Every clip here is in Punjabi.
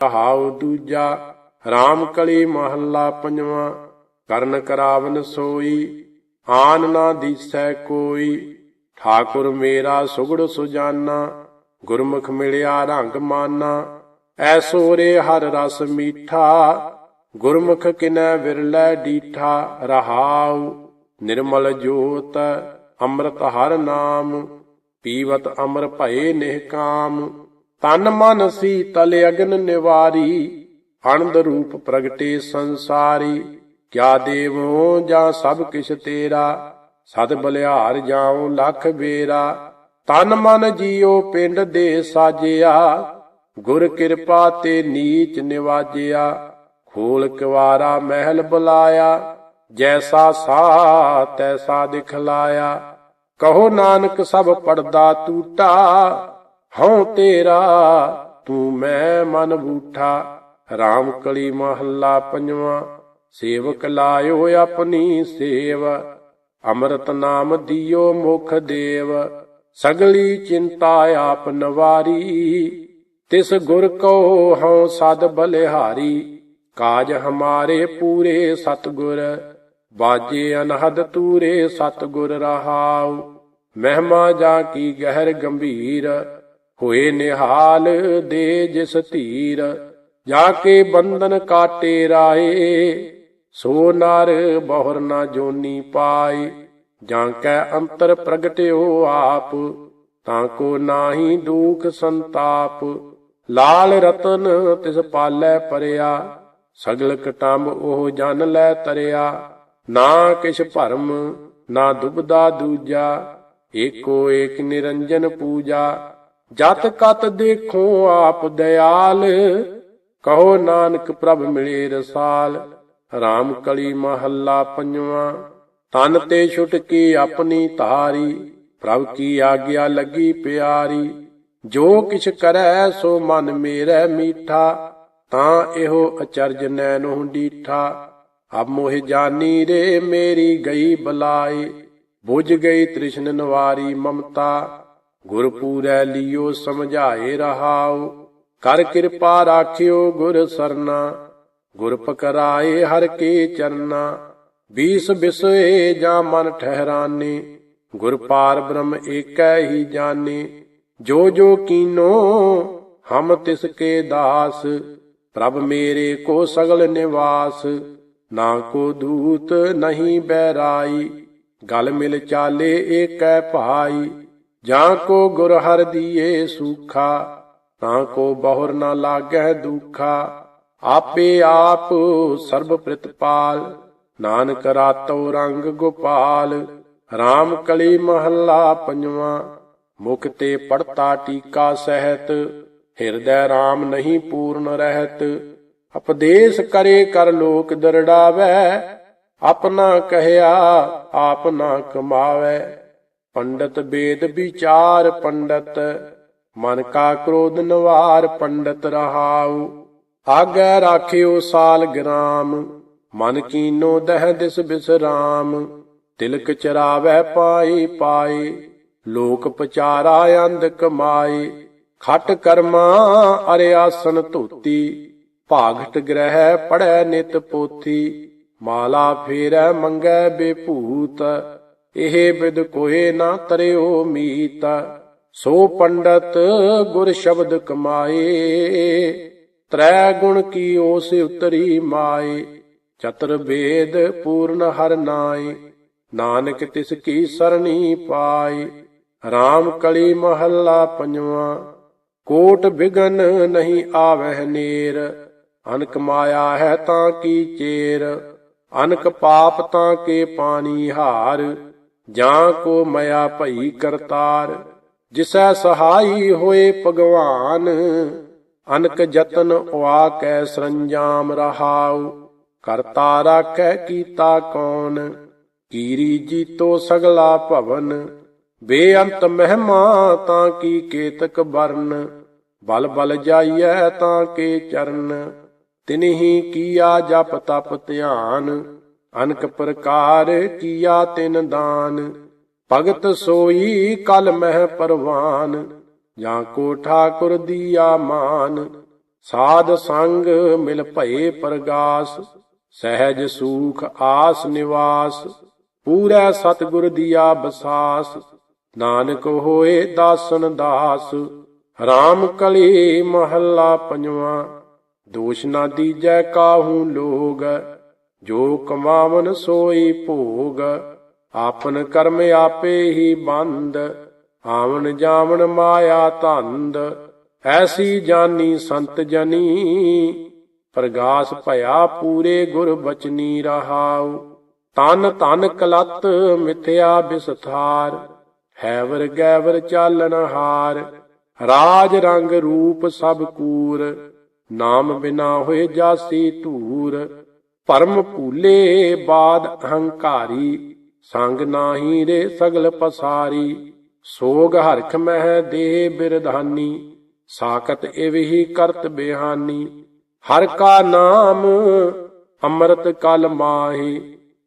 ਕਹਾਉ ਦੂਜਾ RAM ਕਲੀ ਮਹੱਲਾ ਪੰਜਵਾਂ, ਕਰਨ ਕਰਾਵਨ ਸੋਈ, ਆਨ ਨਾ ਦੀਸੈ ਕੋਈ, ਠਾਕੁਰ ਮੇਰਾ ਸੁਗੜ ਸੁਜਾਨਾ, ਗੁਰਮੁਖ ਮਿਲਿਆ ਰੰਗ ਮਾਨਾ ਐਸੋ ਰੇ ਹਰ ਰਸ ਮੀਠਾ, ਗੁਰਮੁਖ ਕਿਨੈ ਵਿਰਲੇ ਡੀਠਾ, ਰਹਾਉ ਨਿਰਮਲ ਜੋਤ ਅੰਮ੍ਰਿਤ ਹਰ ਨਾਮ, ਪੀਵਤ ਅਮਰ ਭਏ ਨਿਹਕਾਮ ਤਨ ਮਨ ਸੀ ਤਲ ਅਗਨ ਨਿਵਾਰੀ ਅਨੰਦ ਰੂਪ ਪ੍ਰਗਟੇ ਸੰਸਾਰੀ। ਕਿਆ ਦੇਵੋ ਜਾਂ ਸਭ ਕਿਛ ਤੇਰਾ, ਸਦ ਬਲਿਹਾਰ ਜਾਉ ਲਖ ਬੇਰਾ ਤਨ ਮਨ ਜੀਉ ਪਿੰਡ ਦੇ ਸਾਜਿਆ, ਗੁਰ ਕਿਰਪਾ ਤੇ ਨੀਚ ਨਿਵਾਜਿਆ। ਖੋਲ ਕਿਵਾਰਾ ਮਹਿਲ ਬੁਲਾਇਆ, ਜੈਸਾ ਸਾ ਤੈਸਾ ਦਿਖਲਾਇਆ। ਕਹੋ ਨਾਨਕ ਸਭ ਪੜਦਾ ਟੂਟਾ ਹਉ ਤੇਰਾ, ਤੂੰ ਮੈਂ ਮਨ ਬੂਠਾ। RAM ਕਲੀ ਮਹੱਲਾ ਪੰਜਵਾਂ, ਸੇਵਕ ਲਾਇਓ ਆਪਣੀ ਸੇਵ। ਅੰਮ੍ਰਿਤ ਨਾਮ ਦਿਓ ਮੁਖ ਦੇਵ। ਸਗਲੀ ਚਿੰਤਾ ਆਪ ਨਵਾਰੀ। ਤਿਸ ਗੁਰ ਕੋ ਹਉ ਸਦ ਬਲਿਹਾਰੀ। ਕਾਜ ਹਮਾਰੇ ਪੂਰੇ ਸਤਗੁਰ। ਬਾਜੇ ਅਨਹਦ ਤੂਰੇ ਸਤਗੁਰ ਰਹਾਉ। ਮਹਿਮਾ ਜਾ ਕੀ ਗਹਿਰ ਗੰਭੀਰ। ਹੋਏ ਨਿਹਾਲ ਦੇ ਜਿਸ ਧੀਰ, ਜਾ ਕੇ ਬੰਧਨ ਕਾਟੇ ਰਾਏ। ਸੋ ਨਰ ਬਹੁਰ ਨਾ ਜੋਨੀ ਪਾਏ, ਜਾਂ ਕੈ ਅੰਤਰ ਪ੍ਰਗਟਿਓ ਆਪ। ਤਾਂ ਕੋ ਨਾਹੀ ਦੁਖ ਸੰਤਾਪ, ਲਾਲ ਰਤਨ ਤਿਸ ਪਾਲੈ ਪਰਿਆ। ਸਗਲ ਕਟੰਬ ਉਹ ਜਨ ਲੈ ਤਰਿਆ। ਨਾ ਕਿਛ ਭਰਮ, ਨਾ ਦੁਬਦਾ ਦੂਜਾ। ਏਕੋ ਏਕ ਨਿਰੰਜਨ ਪੂਜਾ। ਜਤ ਕਤ ਦੇਖੋ ਆਪ ਦਇਆਲ ਕਹੋ ਨਾਨਕ ਪ੍ਰਭ ਮਿਲੇ ਰਸਾਲ। ਰਾਮ ਕਲੀ ਮਹੱਲਾ ਪੰਜਵਾਂ, ਤਨ ਤੇ ਛੁਟਕੀ ਆਪਣੀ ਧਾਰੀ, ਪ੍ਰਭ ਕੀ ਆਗਿਆ ਲੱਗੀ ਪਿਆਰੀ। ਜੋ ਕਿਛ ਕਰੈ ਸੋ ਮਨ ਮੇਰਾ ਮੀਠਾ, ਤਾਂ ਇਹੋ ਅਚਰਜ ਨੈਨੋ ਡੀਠਾ ਅਬ ਮੋਹ ਜਾਨੀ ਰੇ ਮੇਰੀ ਗਈ ਬਲਾਈ ਬੁਝ ਗਈ ਤ੍ਰਿਸ਼ਨ ਨਵਾਰੀ ਮਮਤਾ। ਗੁਰ ਪੂਰੈ ਲਿਓ ਸਮਝਾਏ ਰਹਾਉ, ਕਰ ਕਿਰਪਾ ਰਾਖਿਓ ਗੁਰ ਸਰਨਾ, ਗੁਰ ਪਕਰਾਏ ਹਰ ਕੇ ਚਰਨਾ, ਬੀਸ ਬਿਸਏ ਜਾਂ ਮਨ ਠਹਿਰਾਨੇ, ਗੁਰ ਪਾਰ ਬ੍ਰਹਮ ਏਕੈ ਹੀ ਜਾਣੇ, ਜੋ ਜੋ ਕੀਨੋ, ਹਮ ਤਿਸ ਕੇ ਦਾਸ, ਪ੍ਰਭ ਮੇਰੇ ਕੋ ਸਗਲ ਨਿਵਾਸ, ਨਾ ਕੋ ਦੂਤ ਨਹੀਂ ਬੈਰਾਈ ਗਲ ਮਿਲ ਚਾਲੇ ਏਕੈ ਭਾਈ। ਜਾਂ ਕੋ ਗੁਰ ਹਰ ਦੀਏ ਸੂਖਾ, ਤਾਂ ਕੋ ਬਹੁਰ ਨਾ ਲਾਗੈ ਦੁਖਾ। ਆਪੇ ਆਪ ਸਰਬ ਪ੍ਰਿਤਪਾਲ, ਨਾਨਕ ਰਾਤੋ ਰੰਗ ਗੋਪਾਲ। RAM ਕਲੀ ਮਹੱਲਾ ਪੰਜਵਾਂ, ਮੁਖ ਤੇ ਪੜਤਾ ਟੀਕਾ ਸਹਿਤ। ਹਿਰਦੈ RAM ਨਹੀਂ ਪੂਰਨ ਰਹਿਤ, ਉਪਦੇਸ਼ ਕਰੇ ਕਰ ਲੋਕ ਦਰੜਾਵੇ। ਆਪਣਾ ਕਹਿਆ, ਆਪ ਨਾ ਕਮਾਵੇ। ਪੰਡਤ ਬੇਦ ਵਿਚਾਰ ਪੰਡਤ, ਮਨ ਕਾ ਕ੍ਰੋਧ ਨਿਵਾਰ ਪੰਡਤ ਰਹਾਉ। ਆਗੈ ਰਾਖਿਓ ਸਾਲ ਗ੍ਰਾਮ, ਮਨ ਕੀਨੋ ਦਹਿ ਦਿਸ ਬਿਸਰਾਮ। ਤਿਲਕ ਚਰਾਵੈ ਪਾਈ ਪਾਏ, ਲੋਕ ਪਚਾਰਾ ਅੰਧ ਕਮਾਈ ਖਟ ਕਰਮਾ ਅਰਿਆਸਨ ਧੋਤੀ, ਭਾਗਟ ਗ੍ਰਹਿ ਪੜੈ ਨਿਤ ਪੋਥੀ। ਮਾਲਾ ਫੇਰੈ ਮੰਗੈ ਬੇਭੂਤ ਇਹ ਬਿਦ ਕੋਏ ਨਾ ਤਰਿਓ ਮੀਤ, ਸੋ ਪੰਡਤ ਗੁਰ ਸ਼ਬਦ ਕਮਾਏ। ਤ੍ਰੈ ਗੁਣ ਕੀ ਓਸ ਉਤਰੀ ਮਾਏ, ਚਤਰ ਵੇਦ ਪੂਰਨ ਹਰ ਨਾਏ। ਨਾਨਕ ਤਿਸ ਕੀ ਸਰਣੀ ਪਾਏ RAM ਕਲੀ ਮਹੱਲਾ ਪੰਜਵਾਂ। ਕੋਟ ਬਿਗਨ ਨਹੀਂ ਆਵਹਿ ਨੇਰ, ਅਨਕ ਮਾਇਆ ਹੈ ਤਾਂ ਕੀ ਚੇਰ, ਅਨਕ ਪਾਪ ਤਾਂ ਕੇ ਪਾਣੀ ਹਾਰ। ਜਾਂ ਕੋ ਮਇਆ ਭਈ ਕਰਤਾਰ, ਜਿਸੈ ਸਹਾਈ ਹੋਏ ਭਗਵਾਨ, ਅਨਕ ਜਤਨ ਉਆ ਕੈ ਸਰੰਜਾਮ ਰਹਾਉ ਕਰਤਾ ਰਾਖੈ ਕੀਤਾ ਕੌਣ, ਕੀਰੀ ਜੀਤੋ ਸਗਲਾ ਭਵਨ, ਬੇਅੰਤ ਮਹਿਮਾ ਤਾਂ ਕੀ ਕੇਤਕ ਬਰਨ, ਬਲ ਬਲ ਜਾਈਐ ਤਾਂ ਕੇ ਚਰਨ, ਤਿਨਹੀ ਕੀਆ ਜਪ ਤਪ ਧਿਆਨ ਅਨਕ ਪ੍ਰਕਾਰ ਕੀਆ ਤਿਨ ਦਾਨ, ਭਗਤ ਸੋਈ ਕਲ ਮਹਿ ਪਰਵਾਨ, ਜਾਂ ਕੋ ਠਾਕੁਰ ਦੀਆ ਮਾਨ, ਸਾਧ ਸੰਗ ਮਿਲ ਭਏ ਪ੍ਰਗਾਸ, ਸਹਿਜ ਸੂਖ ਆਸ ਨਿਵਾਸ, ਪੂਰੈ ਸਤਿਗੁਰ ਦੀਆ ਬਸਾਸ, ਨਾਨਕ ਹੋਏ ਦਾਸਨ ਦਾਸ, ਰਾਮ ਕਲੀ ਮਹੱਲਾ ਪੰਜਵਾਂ, ਦੋਸ਼ ਨਾ ਦੀਜੈ ਕਾਹੂ ਲੋਗ ਜੋ ਕਮਾਵਨ ਸੋਈ ਭੋਗ, ਆਪਨ ਕਰਮ ਆਪੇ ਹੀ ਬੰਦ। ਆਵਣ ਜਾਵਣ ਮਾਇਆ ਧੰਦ, ਐਸੀ ਜਾਨੀ ਸੰਤ ਜਨੀ। ਪ੍ਰਗਾਸ ਭਇਆ ਪੂਰੇ ਗੁਰ ਬਚਨੀ ਰਹਾਉ। ਤਨ ਤਨ ਕਲਤ ਮਿਥਿਆ ਬਿਸਥਾਰ, ਹੈਵਰ ਗੈਵਰ ਚਾਲਨ ਹਾਰ। ਰਾਜ ਰੰਗ ਰੂਪ ਸਭ ਕੂਰ, ਨਾਮ ਬਿਨਾ ਹੋਏ ਜਾਸੀ ਧੂਰ। ਭਰਮ ਭੂਲੇ ਬਾਦ ਅਹੰਕਾਰੀ, ਸੰਗ ਨਾਹੀ ਰੇ ਸਗਲ ਪਸਾਰੀ। ਸੋਗ ਹਰਖ ਮਹਿ ਦੇ ਬਿਰਧਾਨੀ, ਸਾਖਤ ਇਵਹੀ ਕਰਤ ਬਿਹਾਨੀ। ਹਰ ਕਾ ਨਾਮ ਅੰਮ੍ਰਿਤ ਕਲ ਮਾਹੀ,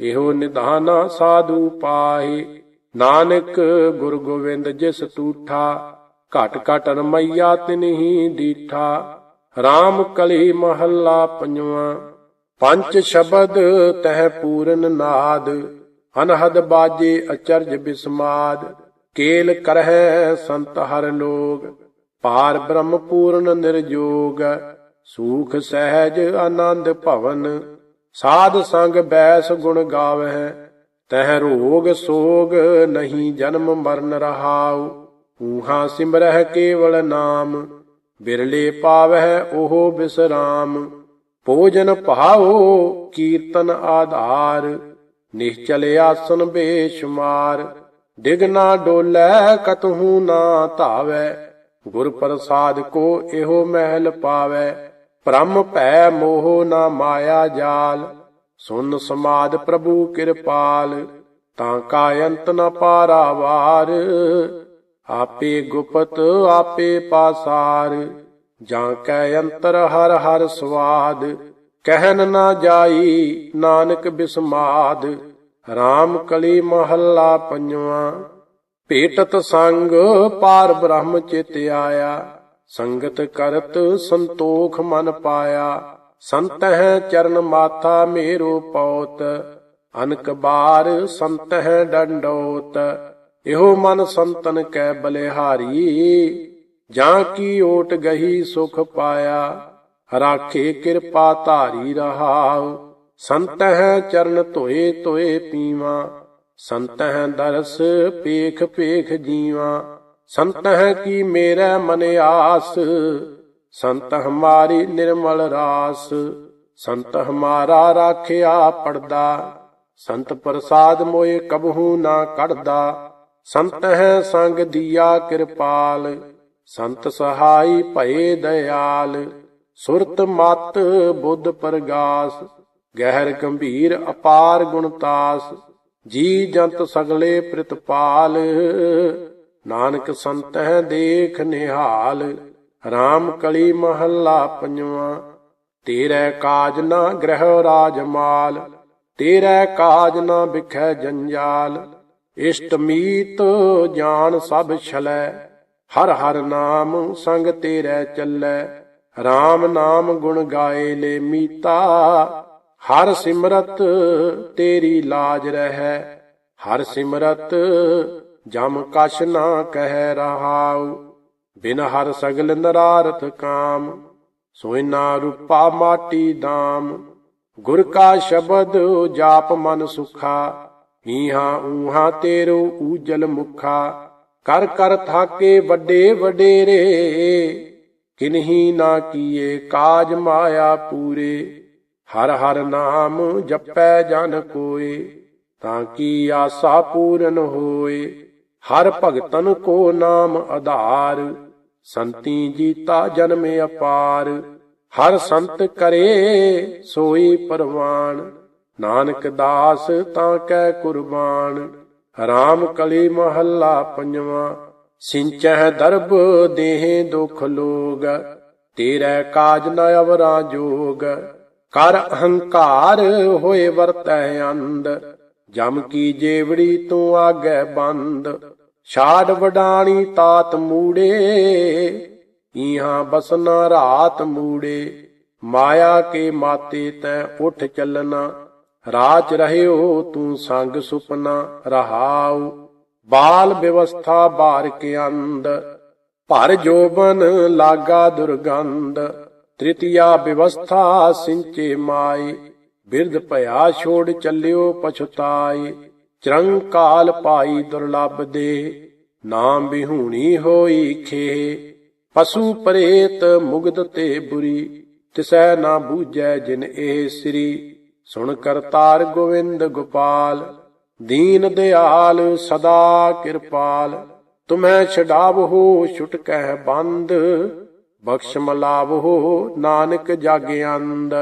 ਇਹੋ ਨਿਧਾਨਾ ਸਾਧੂ ਪਾਹੀ। ਨਾਨਕ ਗੁਰ ਗੋਬਿੰਦ ਜਿਸ ਤੂਠਾ ਘਟ ਘਟ ਰਮਈਆ ਤਿਨਹੀ ਦੀਠਾ। RAM ਕਲੀ ਮਹੱਲਾ ਪੰਜਵਾਂ। ਪੰਜ ਸ਼ਬਦ ਤਹ ਪੂਰਨ ਨਾਦ, ਅਨਹਦ ਬਾਜੇ ਅਚਰਜ ਬਿਸਮਾਦ, ਕੇਲ ਕਰਹਿ ਸੰਤ ਹਰ ਲੋਗ ਪਾਰ ਬ੍ਰਹਮ ਪੂਰਨ ਨਿਰਜੋਗ, ਸੂਖ ਸਹਿਜ ਆਨੰਦ ਭਵਨ, ਸਾਧ ਸੰਗ ਬੈਸ ਗੁਣ ਗਾਵਹਿ, ਤਹ ਰੋਗ ਸੋਗ ਨਹੀਂ ਜਨਮ ਮਰਨ ਰਹਾਉ, ਊਹਾ ਸਿਮਰਹਿ ਕੇਵਲ ਨਾਮ, ਬਿਰਲੇ ਪਾਵਹਿ ਉਹ ਬਿਸਰਾਮ ਭੋਜਨ ਭਾਉ, ਕੀਰਤਨ ਆਧਾਰ ਨਿਸ਼ਚਲ ਆਸਨ ਬੇਸ਼ੁਮਾਰ, ਡਿਗ ਨਾ ਡੋਲੇ, ਕਤਹੂ ਨਾ ਧਾਵੈ, ਗੁਰ ਪ੍ਰਸਾਦ ਕੋ ਇਹੋ ਮਹਿਲ ਪਾਵੈ, ਭ੍ਰਮ ਭੈ ਮੋਹ ਨਾ ਮਾਇਆ ਜਾਲ, ਸੁਨ ਸਮਾਦ ਪ੍ਰਭੂ ਕਿਰਪਾਲ, ਤਾਂ ਕਾ ਅੰਤ ਨ ਪਾਰਾਵਾਰ, ਆਪੇ ਗੁਪਤ, ਆਪੇ ਪਾਸਾਰ। ਜਾਂ ਕੈ ਅੰਤਰ ਹਰ ਹਰ ਸਵਾਦ, ਕਹਿਨ ਨਾ ਜਾਈ ਨਾਨਕ ਬਿਸਮਾਦ। RAM ਕਲੀ ਮਹੱਲਾ ਪੰਜਵਾਂ, ਭੇਟਤ ਸੰਗ ਪਾਰ ਬ੍ਰਹਮ ਚਿਤ ਆਇਆ। ਸੰਗਤ ਕਰਤ ਸੰਤੋਖ ਮਨ ਪਾਇਆ। ਸੰਤ ਹੈ ਚਰਨ ਮਾਥਾ ਮੇਰੋ ਪੌਤ। ਅਨਕ ਬਾਰ ਸੰਤ ਹੈ ਡੰਡੋਤ। ਇਹੋ ਮਨ ਸੰਤਨ ਕੈ ਬਲਿਹਾਰੀ ਜਾਂ ਕੀ ਓਟ ਗਹੀ ਸੁਖ ਪਾਇਆ, ਰਾਖੇ ਕਿਰਪਾ ਧਾਰੀ ਰਹਾਉ ਸੰਤ ਹੈ ਚਰਨ ਧੋਏ ਧੋਏ ਪੀਵਾ ਸੰਤ ਹੈ ਦਰਸ ਪੇਖ ਪੇਖ ਜੀਵਾ। ਸੰਤ ਹੈ ਕੀ ਮੇਰਾ ਮਨ ਆਸ ਸੰਤ ਹਮਾਰੀ ਨਿਰਮਲ ਰਾਸ। ਸੰਤ ਹਮਾਰਾ ਰਾਖਿਆ ਪੜਦਾ, ਸੰਤ ਪ੍ਰਸਾਦ ਮੋਏ ਕਬਹੂ ਨਾ ਕੜਦਾ ਸੰਤ ਹੈ ਸੰਗ ਦੀਆ ਕਿਰਪਾਲ ਸੰਤ ਸਹਾਈ ਭਏ ਦਇਆਲ ਸੁਰਤ ਮਤ ਬੁੱਧ ਪ੍ਰਗਾਸ, ਗਹਿਰ ਗੰਭੀਰ ਅਪਾਰ ਗੁਣਤਾਸ ਜੀ ਜੰਤ ਸਗਲੇ ਪ੍ਰਿਤਪਾਲ ਨਾਨਕ ਸੰਤ ਦੇਖ ਨਿਹਾਲ RAM ਕਲੀ ਮਹੱਲਾ ਪੰਜਵਾਂ, ਤੇਰੇ ਕਾਜ ਨਾ ਗ੍ਰਹਿ ਰਾਜ ਮਾਲ, ਤੇਰੇ ਕਾਜ ਨਾ ਵਿਖੈ ਜੰਜਾਲ, ਇਸ਼ਟ ਮੀਤ ਜਾਨ ਸਭ ਛਲੈ। ਹਰ ਹਰ ਨਾਮ ਸੰਗ ਤੇਰੇ ਚੱਲੈ RAM ਨਾਮ ਗੁਣ ਗਾਏ ਲੈ ਮੀਤਾ। ਹਰ ਸਿਮਰਤ ਤੇਰੀ ਲਾਜ ਰਹੈ, ਹਰ ਸਿਮਰਤ ਜਮ ਕਛ ਨਾ ਕਹਿ ਰਹਾਉ। ਬਿਨ ਹਰ ਸਗਲ ਨਰਾਰਥ ਕਾਮ ਸੋਇਨਾ ਰੂਪਾ ਮਾਟੀ ਦਾਮ। ਗੁਰ ਕਾ ਸ਼ਬਦ ਜਾਪ ਮਨ ਸੁਖਾ, ਈਹਾ ਊਹਾ ਤੇਰੋ ਊਜਲ ਮੁਖਾ। ਕਰ ਕਰ ਥਾਕੇ ਵੱਡੇ ਵਡੇਰੇ, ਕਿਨਹੀ ਨਾ ਕੀਏ ਕਾਜ ਮਾਇਆ ਪੂਰੇ। ਹਰ ਹਰ ਨਾਮ ਜਪੈ ਜਨ ਕੋਏ, ਤਾਂ ਕੀ ਆਸਾ ਪੂਰਨ ਹੋਏ। ਹਰ ਭਗਤਨ ਕੋ ਨਾਮ ਆਧਾਰ, ਸੰਤੀ ਜੀਤਾ ਜਨਮ ਅਪਾਰ। ਹਰ ਸੰਤ ਕਰੇ ਸੋਈ ਪਰਵਾਨ, ਨਾਨਕ ਦਾਸ ਤਾਂ ਕੈ ਕੁਰਬਾਨ। ਰਾਮ ਕਲੀ ਮਹੱਲਾ ਪੰਜਵਾਂ, ਸਿੰਚਹਿ ਦਰਬ ਦੇਹ ਦੁਖ ਲੋਗ, ਤੇਰੇ ਕਾਜ ਨ ਅਵਰਾ ਜੋਗ, ਕਰ ਅਹੰਕਾਰ ਹੋਏ ਵਰਤੈ ਅੰਧ, ਜਮ ਕੀ ਜੇਵੜੀ ਤੂੰ ਆਗੇ ਬੰਦ, ਛਾੜ ਵਡਾਣੀ ਤਾਤ ਮੂੜੇ, ਈਹਾਂ ਬਸਨਾ ਰਾਤ ਮੂੜੇ, ਮਾਇਆ ਕੇ ਮਾਤੇ ਤੈ ਉਠ ਚੱਲਣਾ ਰਾਚ ਰਹਿਓ ਤੂੰ ਸੰਗ ਸੁਪਨਾ ਰਹਾਉ। ਬਾਲ ਵਿਵਸਥਾ ਬਾਰ ਕੇ ਅੰਦ ਭਰ ਜੋਬਨ ਲਾਗਾ ਦੁਰਗੰਧ। ਤ੍ਰਿਤੀਆ ਵਿਵਸਥਾ ਸਿੰਚੇ ਮਾਈ ਬਿਰਧ ਭਇਆ ਛੋੜ ਚੱਲਿਓ ਪਛਤਾਈ ਚਰੰਕਾਲ ਪਾਈ ਦੁਰਲਭ ਦੇ, ਨਾਮ ਬਿਹੂਣੀ ਹੋਈ ਖੇ। ਪਸ਼ੂ ਪ੍ਰੇਤ ਮੁਗਦ ਤੇ ਬੁਰੀ, ਤਿਸੈ ਨਾ ਬੂਝੈ ਜਿਨ ਇਹ ਸ੍ਰੀ। ਸੁਣ ਕਰਤਾਰ ਗੋਵਿੰਦ ਗੋਪਾਲ, ਦੀਨ ਦਿਆਲ ਸਦਾ ਕਿਰਪਾਲ, ਤੁਮੈ ਛਡਾਵਹੋ ਛੁਟਕੈ ਬੰਦ ਬਖਸ਼ ਮਲਾਵਹੋ ਨਾਨਕ ਜਾਗਿਆੰਦ